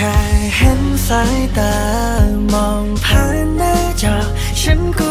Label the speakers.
Speaker 1: ค่เห็นสายตามองผ่านหน้าจอฉันก็